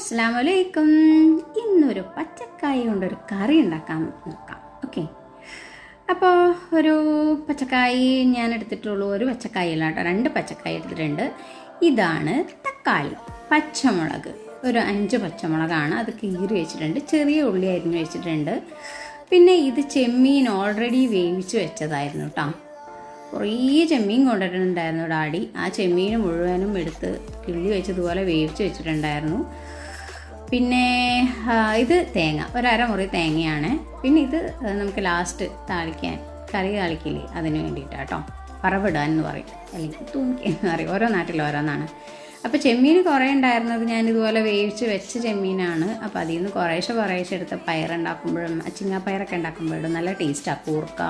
അസ്സാം വലൈക്കും ഇന്നൊരു പച്ചക്കായ കൊണ്ടൊരു കറി ഉണ്ടാക്കാൻ നോക്കാം. ഓക്കെ. അപ്പോൾ ഒരു പച്ചക്കായി ഞാൻ എടുത്തിട്ടുള്ളൂ. ഒരു പച്ചക്കായ അല്ല കേട്ടോ. രണ്ട് പച്ചക്കായ എടുത്തിട്ടുണ്ട്. ഇതാണ് തക്കാളി. പച്ചമുളക്. ഒരു അഞ്ച് പച്ചമുളകാണ്. അത് കീറി വെച്ചിട്ടുണ്ട്. ചെറിയ ഉള്ളി അരിഞ്ഞ് വെച്ചിട്ടുണ്ട്. പിന്നെ ഇത് ചെമ്മീൻ ഓൾറെഡി വേവിച്ച് വെച്ചതായിരുന്നു കേട്ടോ കുറേ ചെമ്മീൻ കൊണ്ടിട്ടുണ്ടായിരുന്നു ഡാഡി ആ ചെമ്മീൻ മുഴുവനും എടുത്ത് കിള്ളി വെച്ചതുപോലെ വേവിച്ച് വെച്ചിട്ടുണ്ടായിരുന്നു. പിന്നെ ഇത് തേങ്ങ. ഒരമുറി തേങ്ങയാണ്. പിന്നെ ഇത് നമുക്ക് ലാസ്റ്റ് താളിക്കാൻ കറി താളിക്കില്ലേ അതിന് വേണ്ടിയിട്ടാണ് കേട്ടോ പറവിടാൻ എന്ന് പറയും. അല്ലെങ്കിൽ തൂമിക്കാൻ എന്ന് പറയും. ഓരോ നാട്ടിൽ ഓരോന്നാണ്. അപ്പോൾ ചെമ്മീൻ കുറേ ഉണ്ടായിരുന്നത് ഞാൻ ഇതുപോലെ വേവിച്ച് വെച്ച ചെമ്മീനാണ്. അപ്പോൾ അതിൽ നിന്ന് കുറേശ്ശെ കുറേശ്ശെ എടുത്ത് പയറുണ്ടാക്കുമ്പോഴും ചിങ്ങാപ്പയറൊക്കെ ഉണ്ടാക്കുമ്പോഴും നല്ല ടേസ്റ്റാണ് കൂർക്ക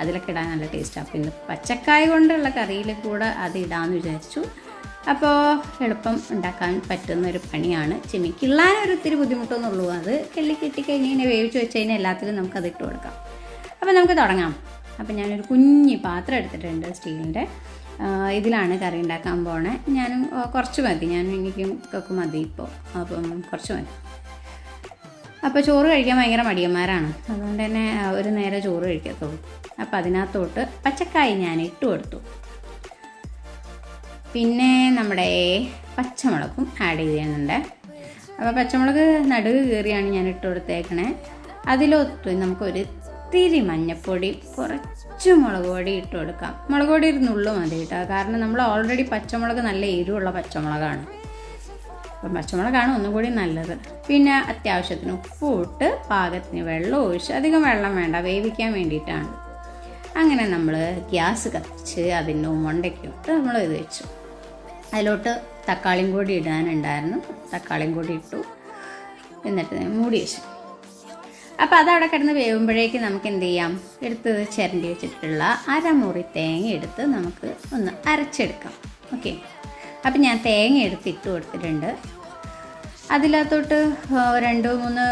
അതിലൊക്കെ ഇടാൻ നല്ല ടേസ്റ്റാണ് പിന്നെ പച്ചക്കായ കൊണ്ടുള്ള കറിയിൽ കൂടെ അത് ഇടാമെന്ന് വിചാരിച്ചു. അപ്പോൾ എളുപ്പം ഉണ്ടാക്കാൻ പറ്റുന്ന ഒരു പണിയാണ്. ചെമ്മീൻ കിള്ളാൻ ഒരു ഒത്തിരി ബുദ്ധിമുട്ടൊന്നുള്ളൂ. അത് കിള്ളി കിട്ടിക്കഴിഞ്ഞ് കഴിഞ്ഞാൽ വേവിച്ച് വെച്ച് കഴിഞ്ഞാൽ എല്ലാത്തിലും നമുക്കത് ഇട്ട് കൊടുക്കാം. അപ്പോൾ നമുക്ക് തുടങ്ങാം. അപ്പോൾ ഞാനൊരു കുഞ്ഞി പാത്രം എടുത്തിട്ടുണ്ട് സ്റ്റീലിന്റെ ഇതിലാണ് കറി ഉണ്ടാക്കാൻ പോണേ. ഞാനും കുറച്ച് മതി. ഞാൻ എനിക്കും ഒക്കെ മതി ഇപ്പോൾ അപ്പം കുറച്ച് മതി. അപ്പോൾ ചോറ് കഴിക്കാൻ ഭയങ്കര മടിയന്മാരാണ്. അതുകൊണ്ട് തന്നെ ഒരു നേരെ ചോറ് കഴിക്കത്തുള്ളൂ. അപ്പോൾ അതിനകത്തോട്ട് പച്ചക്കായ ഞാൻ ഇട്ട് കൊടുത്തു. പിന്നെ നമ്മുടെ പച്ചമുളകും ആഡ് ചെയ്യുന്നുണ്ട് അപ്പോൾ പച്ചമുളക് നടുവ് കീറിയാണ് ഞാൻ ഇട്ട് കൊടുത്തേക്കണേ. അതിലൊത്തു നമുക്കൊരു ഇത്തിരി മഞ്ഞപ്പൊടി കുറച്ച് മുളക് പൊടി ഇട്ട് കൊടുക്കാം. മുളക് പൊടി ഒരു നുള്ളു മതി കേട്ടോ. കാരണം നമ്മൾ ഓൾറെഡി പച്ചമുളക് നല്ല എരിവുള്ള പച്ചമുളകാണ്. അപ്പം പച്ചമുളകാണ് ഒന്നും കൂടി നല്ലത്. പിന്നെ അത്യാവശ്യത്തിന് ഉപ്പ് ഇട്ട് പാകത്തിന് വെള്ളം ഒഴിച്ച് അധികം വെള്ളം വേണ്ട വേവിക്കാൻ വേണ്ടിയിട്ടാണ്. അങ്ങനെ നമ്മൾ ഗ്യാസ് കത്തിച്ച് അതിന്റെ ഉമ്മണ്ടയ്ക്കും ഇട്ട് നമ്മൾ ഇത് വെച്ചു. അതിലോട്ട് തക്കാളിയും കൂടി ഇടാനുണ്ടായിരുന്നു. തക്കാളിയും കൂടി ഇട്ടു. എന്നിട്ട് മൂടി വെച്ചു. അപ്പോൾ അതവിടെ കിടന്ന് വേവുമ്പോഴേക്ക് നമുക്ക് എന്ത് ചെയ്യാം? എടുത്ത് ചിരണ്ടി വെച്ചിട്ടുള്ള അരമുറി തേങ്ങ എടുത്ത് നമുക്ക് ഒന്ന് അരച്ചെടുക്കാം. ഓക്കെ. അപ്പം ഞാൻ തേങ്ങ എടുത്ത് ഇട്ട് കൊടുത്തിട്ടുണ്ട്. അതിലകത്തോട്ട് രണ്ട് മൂന്ന്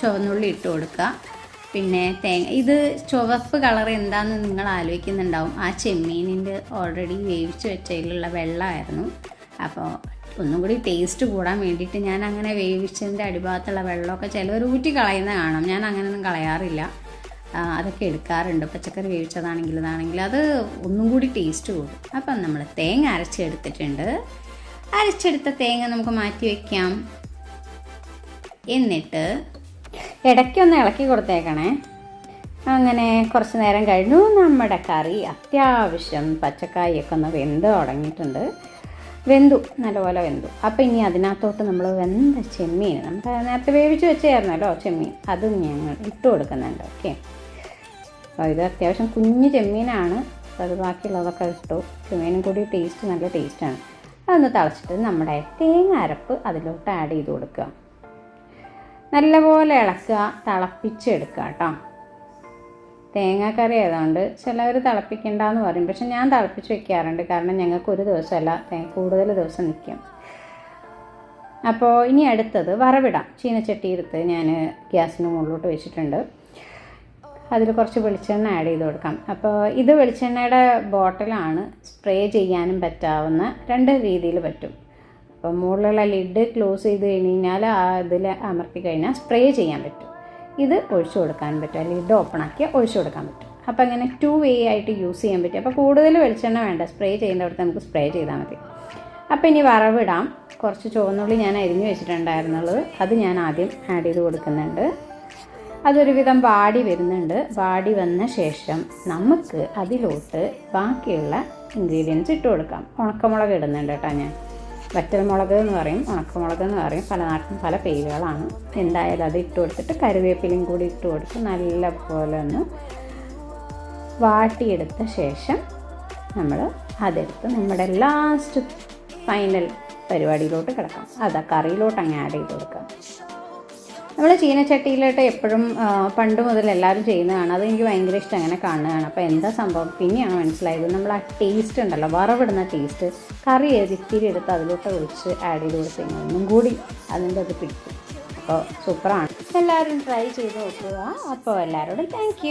ചുവന്നുള്ളി ഇട്ട് കൊടുക്കുക. പിന്നെ തേങ്ങ ഇത് ചുവപ്പ് കളർ എന്താണെന്ന് നിങ്ങൾ ആലോചിക്കുന്നുണ്ടാവും. ആ ചെമ്മീനിന്റെ ഓൾറെഡി വേവിച്ച് വെച്ചതിലുള്ള വെള്ളമായിരുന്നു. അപ്പോൾ ഒന്നും കൂടി ടേസ്റ്റ് കൂടാൻ വേണ്ടിയിട്ട് ഞാൻ അങ്ങനെ വേവിച്ചതിന്റെ അടിഭാഗത്തുള്ള വെള്ളമൊക്കെ ചിലവർ ഊറ്റി കളയുന്ന കാണാം. ഞാൻ അങ്ങനെയൊന്നും കളയാറില്ല അതൊക്കെ എടുക്കാറുണ്ട്. പച്ചക്കറി വേവിച്ചതാണെങ്കിൽ ഇതാണെങ്കിൽ അത് ഒന്നും കൂടി ടേസ്റ്റ് കൂടും. അപ്പം നമ്മൾ തേങ്ങ അരച്ചെടുത്തിട്ടുണ്ട്. അരച്ചെടുത്ത തേങ്ങ നമുക്ക് മാറ്റി വയ്ക്കാം എന്നിട്ട് ഇടയ്ക്കൊന്ന് ഇളക്കി കൊടുത്തേക്കണേ. അങ്ങനെ കുറച്ച് നേരം കഴിഞ്ഞു. നമ്മുടെ കറി അത്യാവശ്യം പച്ചക്കായൊക്കെ ഒന്ന് വെന്ത് തുടങ്ങിയിട്ടുണ്ട്. വെന്തു നല്ലപോലെ വെന്തു. അപ്പോൾ ഇനി അതിനകത്തോട്ട് നമ്മൾ വെന്ത ചെമ്മീൻ. നമുക്ക് നേരത്തെ വേവിച്ച് വെച്ചായിരുന്നല്ലോ ചെമ്മീൻ. അതും ഞങ്ങൾ ഇട്ട് കൊടുക്കുന്നുണ്ട്. ഓക്കെ. അപ്പോൾ ഇത് അത്യാവശ്യം കുഞ്ഞ് ചെമ്മീനാണ്. അത് ബാക്കിയുള്ളതൊക്കെ ഇട്ടു. ചെമ്മീനും കൂടി ടേസ്റ്റ് നല്ല ടേസ്റ്റാണ് അതൊന്ന് തളച്ചിട്ട് നമ്മുടെ തേങ്ങ അരപ്പ് അതിലോട്ട് ആഡ് ചെയ്ത് കൊടുക്കുക. നല്ലപോലെ ഇളക്കുക തിളപ്പിച്ചെടുക്കുക കേട്ടോ. തേങ്ങാക്കറി ആയതുകൊണ്ട് ചിലവർ തിളപ്പിക്കണ്ടെന്ന് പറയും. പക്ഷെ ഞാൻ തിളപ്പിച്ച് വെക്കാറുണ്ട്. കാരണം ഞങ്ങൾക്ക് ഒരു ദിവസമല്ല കൂടുതൽ ദിവസം നിൽക്കും. അപ്പോൾ ഇനി അടുത്തത് വറവിടാം. ചീനച്ചട്ടി എടുത്ത് ഞാൻ ഗ്യാസിന് മുകളിലോട്ട് വെച്ചിട്ടുണ്ട്. അതിൽ കുറച്ച് വെളിച്ചെണ്ണ ആഡ് ചെയ്ത് കൊടുക്കാം. അപ്പോൾ ഇത് വെളിച്ചെണ്ണയുടെ ബോട്ടിലാണ് സ്പ്രേ ചെയ്യാനും പറ്റാവുന്ന രണ്ട് രീതിയിൽ പറ്റും. അപ്പോൾ മുകളിലുള്ള ലിഡ് ക്ലോസ് ചെയ്ത് കഴിഞ്ഞ് കഴിഞ്ഞാൽ ആ ഇതിൽ അമർത്തി കഴിഞ്ഞാൽ സ്പ്രേ ചെയ്യാൻ പറ്റും. ഇത് ഒഴിച്ചു കൊടുക്കാൻ പറ്റും. ലിഡ് ഓപ്പൺ ആക്കി ഒഴിച്ചു കൊടുക്കാൻ പറ്റും. അപ്പോൾ അങ്ങനെ ടു വേ ആയിട്ട് യൂസ് ചെയ്യാൻ പറ്റും. അപ്പോൾ കൂടുതൽ വെളിച്ചെണ്ണ വേണ്ട. സ്പ്രേ ചെയ്യുന്നിടത്ത് നമുക്ക് സ്പ്രേ ചെയ്താൽ മതി. അപ്പോൾ ഇനി വറവിടാം. കുറച്ച് ചുവന്നുള്ളി ഞാൻ അരിഞ്ഞു വെച്ചിട്ടുണ്ടായിരുന്നുള്ളത് അത് ഞാൻ ആദ്യം ആഡ് ചെയ്ത് കൊടുക്കുന്നുണ്ട്. അതൊരുവിധം വാടി വരുന്നുണ്ട്. വാടി വന്ന ശേഷം നമുക്ക് അതിലോട്ട് ബാക്കിയുള്ള ഇൻഗ്രീഡിയൻസ് ഇട്ട് കൊടുക്കാം. ഉണക്കമുളക് ഇടുന്നുണ്ട് കേട്ടോ ഞാൻ. വറ്റൽമുളക് എന്ന് പറയും ഉണക്കമുളക് എന്ന് പറയും. പല നാട്ടിലും പല പേരുകളാണ്. എന്തായാലും അത് ഇട്ട് കൊടുത്തിട്ട് കറിവേപ്പിലയും കൂടി ഇട്ട് കൊടുത്ത് നല്ല പോലെ ഒന്ന് വാട്ടിയെടുത്ത ശേഷം നമ്മൾ അതെടുത്ത് നമ്മുടെ ലാസ്റ്റ് ഫൈനൽ പരിപാടിയിലോട്ട് കിടക്കാം. അതാ കറിയിലോട്ട് അങ്ങ് ആഡ് ചെയ്ത് കൊടുക്കാം. നമ്മൾ ചീനച്ചട്ടിയിലോട്ട് എപ്പോഴും പണ്ട് മുതൽ എല്ലാവരും ചെയ്യുന്നതാണ്. അത് എനിക്ക് ഭയങ്കര ഇഷ്ടം അങ്ങനെ കാണുകയാണ് അപ്പോൾ എന്താ സംഭവം? പിന്നെയാണ് മനസ്സിലായത് നമ്മൾ ആ ടേസ്റ്റ് ഉണ്ടല്ലോ വറവിടുന്ന ടേസ്റ്റ് കറി ഏത് ഇത്തിരി എടുത്ത് അതിലോട്ട് ഒഴിച്ച് ആഡ് ചെയ്ത് കൊടുത്ത് ഒന്നും കൂടി അതിന്റെ അത് പിടിക്കും. അപ്പോൾ സൂപ്പറാണ് എല്ലാവരും ട്രൈ ചെയ്ത് നോക്കുക. അപ്പോൾ എല്ലാവരോടും താങ്ക്